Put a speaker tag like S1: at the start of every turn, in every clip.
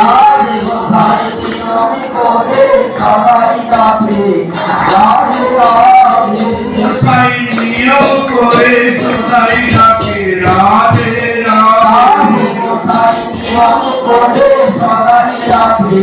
S1: লাল বোধাই নিয়মি করে সবাই কাঁপে লাল
S2: বোধাই নিয়ম করে সবাই কাঁপে রাধে রাধে
S1: বোধাই নিয়ম করে
S2: সবাই কাঁপে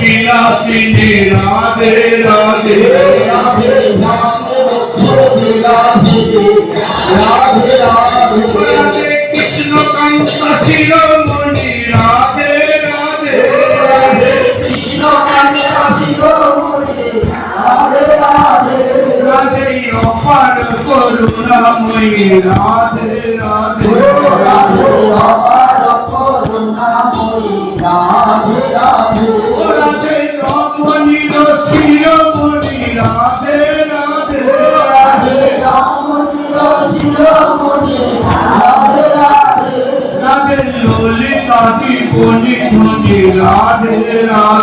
S2: বিলাসিনী রাধে রাধে
S1: রাধে রাধে রাধে
S2: কৃষ্ণ কান্ত শিরোমণি রাধে রাধে রাধে
S1: কৃষ্ণ কান্ত শিরোমণি রাধে রাধে
S2: রাধে অপার করুণাময়ী রাধে রাধে রাধে অপার করুণাময়ী রাধে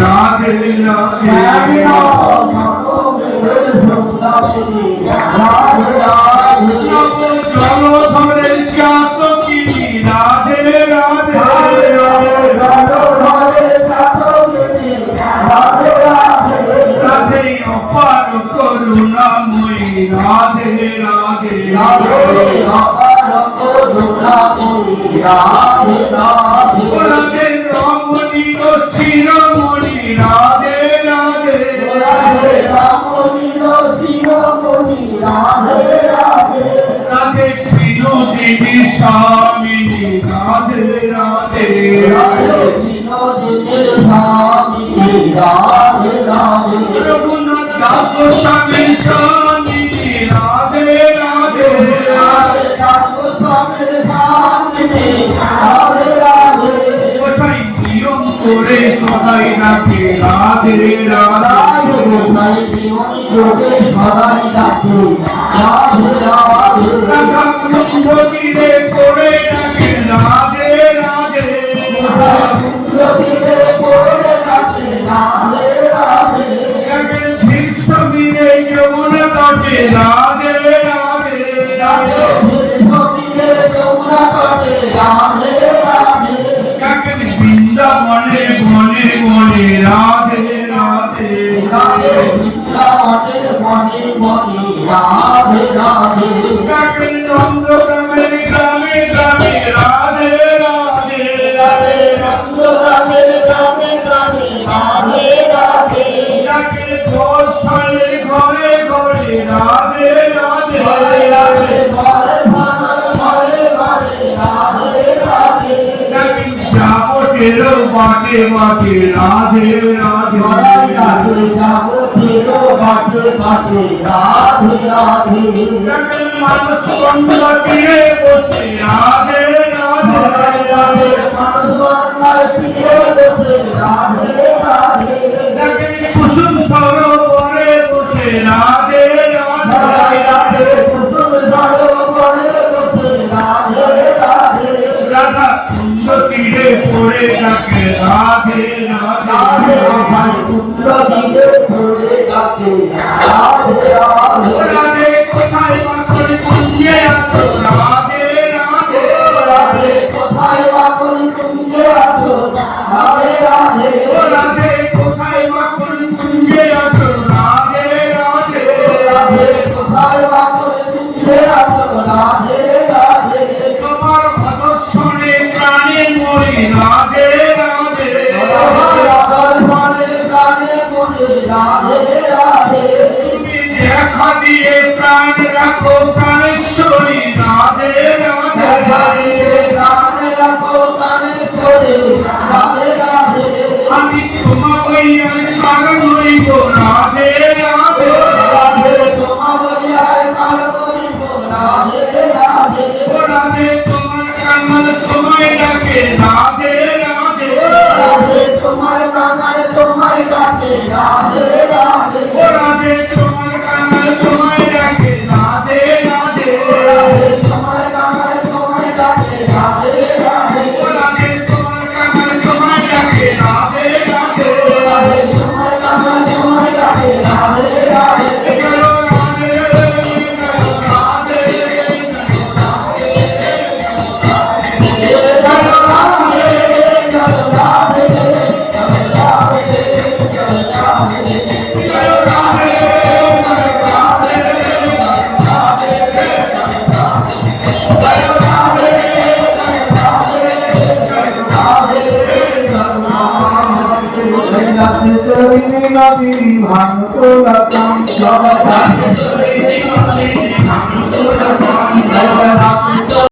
S2: রাধে রাধে রাধে রাধে Deus. মাঠে মাঠে রাধে রাধে রাধে মাঠে মাঠে রাধে রাধে রাধে তীরে পড়ে
S1: থাকে
S2: রাধে
S1: রাধে। আমার কুন্দ তীরে
S2: পড়ে থাকে রাধে
S1: রাধে।
S2: কোথায়
S1: কোথায় কুঞ্জে আছো রাধে
S2: நுழைவதற்காக நுழைவோம் Thank
S1: you.